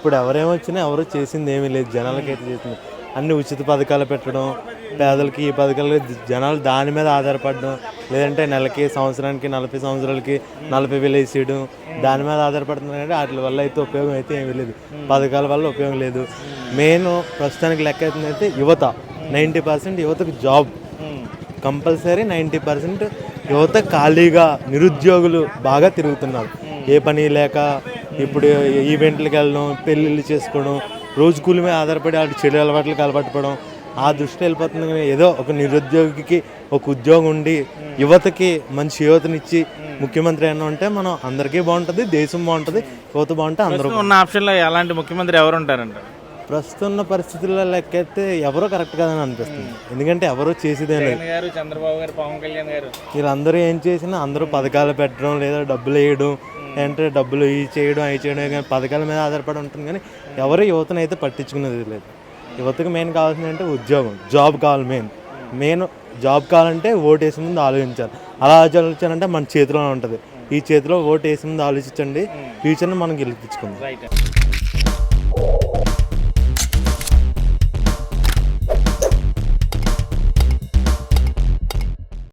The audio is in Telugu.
ఇప్పుడు ఎవరేమొచ్చినా ఎవరు చేసింది ఏమీ లేదు. జనాలకైతే చేసింది? అన్ని ఉచిత పథకాలు పెట్టడం పేదలకి ఈ పథకాలు జనాలు దాని మీద ఆధారపడడం లేదంటే నెలకి సంవత్సరానికి నలభై సంవత్సరాలకి నలభై వేలు వేసేయడం దాని మీద ఆధారపడుతున్నారు కానీ వాటి వల్ల అయితే ఉపయోగం అయితే ఏమీ లేదు. పథకాల వల్ల ఉపయోగం లేదు. మెయిన్ ప్రస్తుతానికి లెక్క అవుతుంది అయితే యువత. నైంటీ పర్సెంట్ యువతకు జాబ్. కంపల్సరీ నైంటీ పర్సెంట్ యువత ఖాళీగా నిరుద్యోగులు బాగా తిరుగుతున్నారు. ఏ పని లేక ఇప్పుడు ఈవెంట్లకు వెళ్ళడం పెళ్ళిళ్ళు చేసుకోవడం రోజు కూలి మీద ఆధారపడి వాటి చెడు అలవాట్లకు అలవాటుపడడం ఆ దృష్టి వెళ్ళిపోతుంది కానీ ఏదో ఒక నిరుద్యోగికి ఒక ఉద్యోగం ఉండి యువతకి మంచి యువతనిచ్చి ముఖ్యమంత్రి అయినా ఉంటే మనం అందరికీ బాగుంటుంది దేశం బాగుంటుంది యువత బాగుంటే అందరూ ఉన్న ఆప్షన్లో ఎలాంటి ముఖ్యమంత్రి ఎవరు ఉంటారంట? ప్రస్తుతం ఉన్న పరిస్థితుల్లో లెక్కైతే ఎవరో కరెక్ట్ కాదని అనిపిస్తుంది. ఎందుకంటే ఎవరో చేసేదే లేదు. గారు చంద్రబాబు గారు పవన్ కళ్యాణ్ గారు. వీళ్ళందరూ ఏం చేసినా అందరూ పథకాలు పెట్టడం లేదా డబ్బులు వేయడం ఏంటంటే డబ్బులు ఇవి చేయడం అవి చేయడం కానీ పథకాల మీద ఆధారపడి ఉంటుంది కానీ ఎవరు యువతను అయితే పట్టించుకునేది లేదు. యువతకు మెయిన్ కావాల్సింది అంటే ఉద్యోగం జాబ్ కావాలి మెయిన్. మెయిన్ జాబ్ కావాలంటే ఓటు వేసే ముందు ఆలోచించాలి. అలా ఆలోచించాలంటే మన చేతిలో ఉంటుంది. ఈ చేతిలో ఓటు వేసే ముందు ఆలోచించండి. ఫ్యూచర్ని మనం గెలిపించుకుందాం.